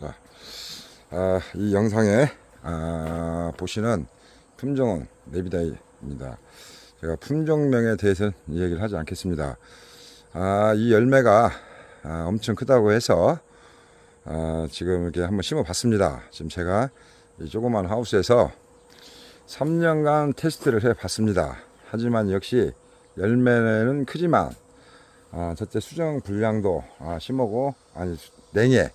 자, 아, 이 영상에 아, 보시는 품종은 네비다이입니다. 제가 품종명에 대해서는 이야기를 하지 않겠습니다. 아, 이 열매가 아, 엄청 크다고 해서 아, 지금 이렇게 한번 심어 봤습니다. 지금 제가 이 조그만 하우스에서 3년간 테스트를 해 봤습니다. 하지만 역시 열매는 크지만 아, 첫째 수정 분량도 아, 심하고 아니 냉해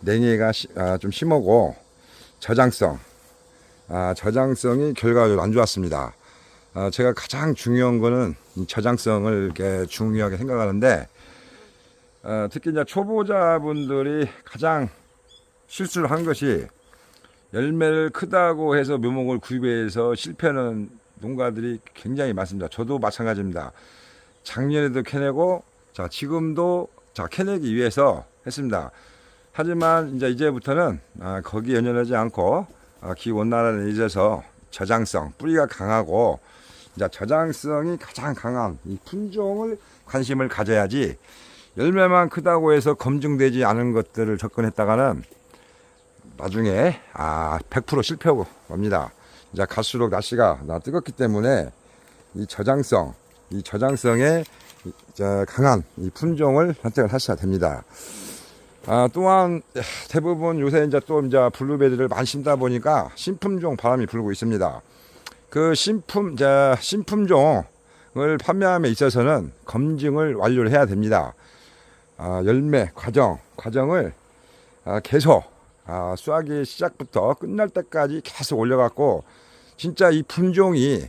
냉해가 시- 아, 좀 심하고 저장성 아, 저장성이 결과적으로 안 좋았습니다. 아, 제가 가장 중요한 거는 이 저장성을 이렇게 중요하게 생각하는데 어, 특히 이제 초보자분들이 가장 실수를 한 것이 열매를 크다고 해서 묘목을 구입해서 실패하는 농가들이 굉장히 많습니다. 저도 마찬가지입니다. 작년에도 캐내고 자 지금도 자 캐내기 위해서 했습니다. 하지만 이제 이제부터는 아, 거기 연연하지 않고 아, 기온난화에 있어서 저장성 뿌리가 강하고 이제 저장성이 가장 강한 이 품종을 관심을 가져야지 열매만 크다고 해서 검증되지 않은 것들을 접근했다가는 나중에 아 100% 실패하고 맙니다. 이제 갈수록 날씨가 나 뜨겁기 때문에 이 저장성, 이 저장성에 강한 이 품종을 선택을 하셔야 됩니다. 아, 또한 대부분 요새 이제 또 이제 블루베리를 많이 심다 보니까 신품종 바람이 불고 있습니다. 그 신품, 자, 신품종을 판매함에 있어서는 검증을 완료를 해야 됩니다. 아, 열매 과정, 과정을 아, 계속 아, 수확이 시작부터 끝날 때까지 계속 올려갖고 진짜 이 품종이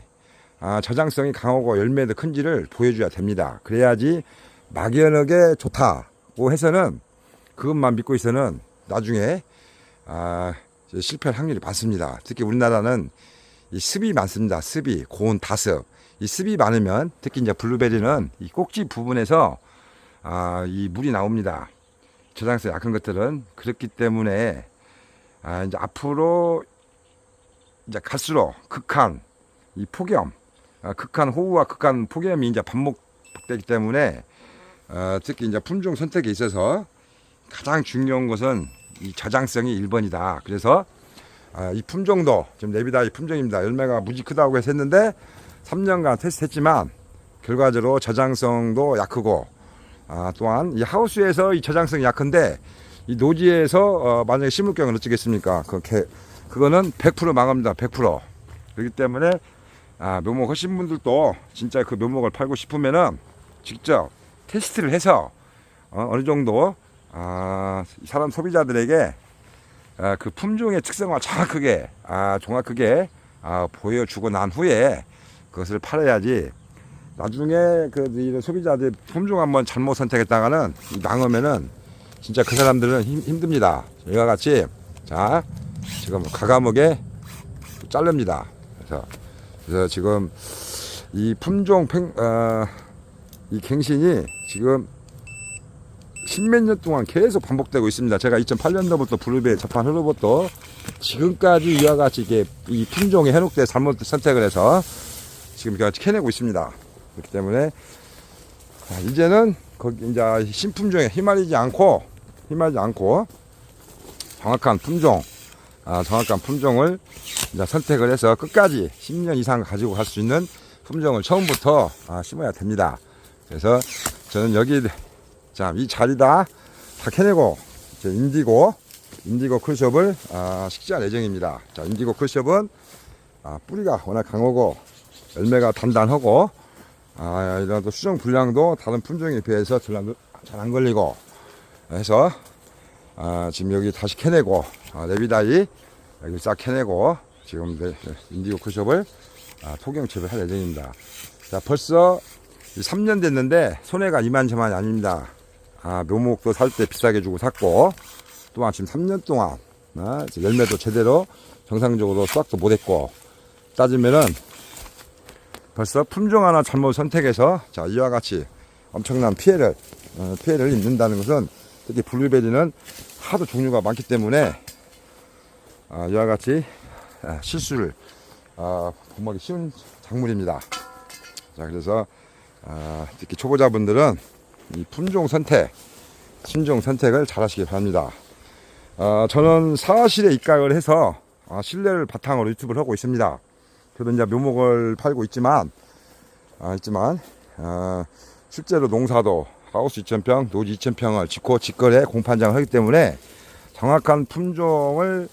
아, 저장성이 강하고 열매도 큰지를 보여줘야 됩니다. 그래야지 막연하게 좋다고 해서는 그것만 믿고 있어는 나중에 아, 실패할 확률이 많습니다. 특히 우리나라는 이 습이 많습니다. 습이 고온 다습. 이 습이 많으면 특히 이제 블루베리는 이 꼭지 부분에서 아, 이 물이 나옵니다. 저장성 약한 것들은 그렇기 때문에 아, 이제 앞으로 이제 갈수록 극한 이 폭염, 아, 극한 호우와 극한 폭염이 이제 반복되기 때문에 어, 특히 이제 품종 선택에 있어서 가장 중요한 것은 이 저장성이 1번이다. 그래서 아, 이 품종도 지금 네비다 이 품종입니다. 열매가 무지 크다고 해서 했는데 3년간 테스트했지만 결과적으로 저장성도 약하고 아, 또한 이 하우스에서 이 저장성이 약한데 이 노지에서 어, 만약에 심을 경우는 어쩌겠습니까? 그 개, 그거는 100% 망합니다. 100%. 그렇기 때문에 아, 묘목 하신 분들도 진짜 그 묘목을 팔고 싶으면은 직접 테스트를 해서 어, 어느 정도 아, 사람 소비자들에게 아, 그 품종의 특성을 정확하게 아, 정확하게 아, 보여주고 난 후에 그것을 팔아야지 나중에 그 이런 소비자들 품종 한번 잘못 선택했다가는 이 망하면은 진짜 그 사람들은 힘, 힘듭니다. 이와 같이 자 지금 가감하게 자릅니다. 그래서 그래서 지금 이 품종 팽, 어, 이 갱신이 지금 십몇 년 동안 계속 반복되고 있습니다. 제가 2008년도부터 블루베리 접한 후로부터 지금까지 이와 같이 이게 이 품종이 해놓게 잘못 선택을 해서 지금 이렇게 캐내고 있습니다. 그렇기 때문에 자, 이제는 거기 이제 신품종에 휘말리지 않고 휘말리지 않고 정확한 품종, 아, 정확한 품종을 이제 선택을 해서 끝까지 10년 이상 가지고 갈 수 있는 품종을 처음부터 아, 심어야 됩니다. 그래서 저는 여기 자, 이 자리다 다 캐내고 이제 인디고 인디고 클숍을 아, 식재할 예정입니다. 자, 인디고 클숍은 아, 뿌리가 워낙 강하고 열매가 단단하고 아, 이런 또 수정 분량도 다른 품종에 비해서 잘 안 걸리고 해서 아, 지금 여기 다시 캐내고 아, 레비다이 여기 싹 캐내고 지금 네, 인디고 클숍을 아, 토경채를 할 예정입니다. 자, 벌써 3년 됐는데 손해가 이만저만이 아닙니다. 아, 묘목도 살 때 비싸게 주고 샀고 또한 지금 3년 동안 아, 열매도 제대로 정상적으로 수확도 못했고 따지면은 벌써 품종 하나 잘못 선택해서 자 이와 같이 엄청난 피해를 어, 피해를 입는다는 것은 특히 블루베리는 하도 종류가 많기 때문에 아, 이와 같이 아, 실수를 아, 범하기 쉬운 작물입니다. 자 그래서 아, 특히 초보자분들은 이 품종 선택, 품종 선택을 잘 하시기 바랍니다. 아, 저는 사실에 입각을 해서 아, 실내를 바탕으로 유튜브를 하고 있습니다. 그래도 이제 묘목을 팔고 있지만, 아, 있지만, 아, 실제로 농사도 하우스 2,000평, 노지 2,000평을 짓고 직거래 공판장을 하기 때문에 정확한 품종을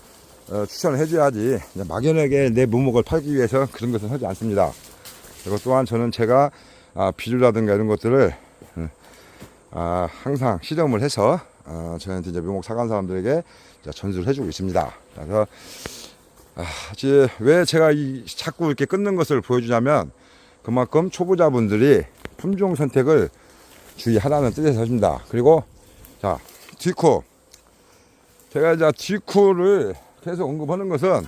어, 추천을 해줘야지 막연하게 내 묘목을 팔기 위해서 그런 것은 하지 않습니다. 그리고 또한 저는 제가 아, 비료라든가 이런 것들을 음, 아, 항상 실험을 해서 어, 저한테 이제 묘목 사간 사람들에게 전수를 해주고 있습니다. 그래서 아, 이제 왜 제가 이 자꾸 이렇게 끊는 것을 보여주냐면 그만큼 초보자분들이 품종 선택을 주의하라는 뜻에서입니다. 그리고 자 디쿠 제가 이제 디쿠를 계속 언급하는 것은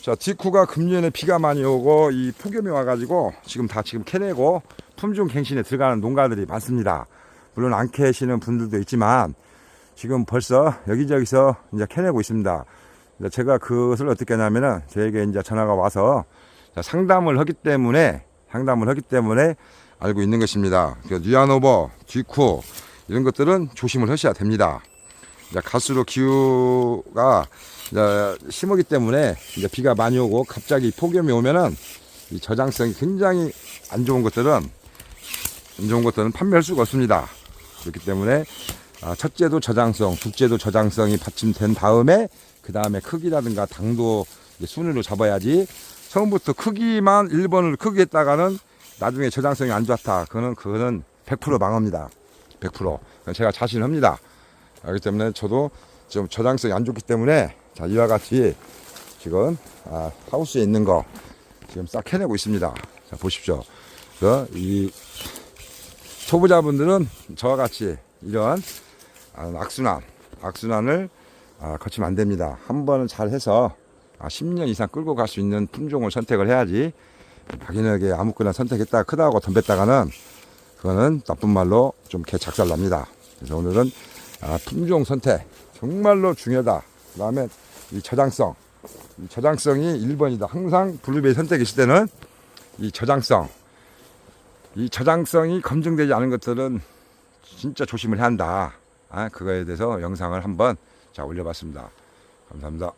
자 디쿠가 금년에 비가 많이 오고 이 폭염이 와가지고 지금 다 지금 캐내고 품종 갱신에 들어가는 농가들이 많습니다. 물론 안 캐시는 분들도 있지만 지금 벌써 여기저기서 이제 캐내고 있습니다. 제가 그것을 어떻게 하냐면은 저에게 이제 전화가 와서 자, 상담을 하기 때문에 상담을 하기 때문에 알고 있는 것입니다. 그 뉴아노버, 뒤쿠 이런 것들은 조심을 하셔야 됩니다. 갈수록 기후가 심하기 때문에 비가 많이 오고 갑자기 폭염이 오면은 이 저장성이 굉장히 안 좋은 것들은 안 좋은 것들은 판매할 수가 없습니다. 그렇기 때문에 아, 첫째도 저장성, 둘째도 저장성이 받침된 다음에 그 다음에 크기라든가 당도 순위로 잡아야지 처음부터 크기만 1번을 크게 했다가는 나중에 저장성이 안 좋다. 그거는 그거는 100% 망합니다. 100%. 그건 제가 자신합니다. 아, 그렇기 때문에 저도 지금 저장성이 안 좋기 때문에 자 이와 같이 지금 아, 하우스에 있는 거 지금 싹 캐내고 있습니다. 자 보십시오. 그래서 이 초보자분들은 저와 같이 이런 아, 악순환, 악순환을 아, 거치면 안 됩니다. 한 번은 잘 해서 아, 10년 이상 끌고 갈 수 있는 품종을 선택을 해야지 막연하게 아무거나 선택했다가 크다고 덤볐다가는 그거는 나쁜 말로 좀 개 작살 납니다. 그래서 오늘은 아, 품종 선택 정말로 중요하다. 그 다음에 이 저장성, 이 저장성이 1번이다. 항상 블루베리 선택이실 때는 이 저장성, 이 저장성이 검증되지 않은 것들은 진짜 조심을 한다. 아, 그거에 대해서 영상을 한번 자 올려봤습니다. 감사합니다.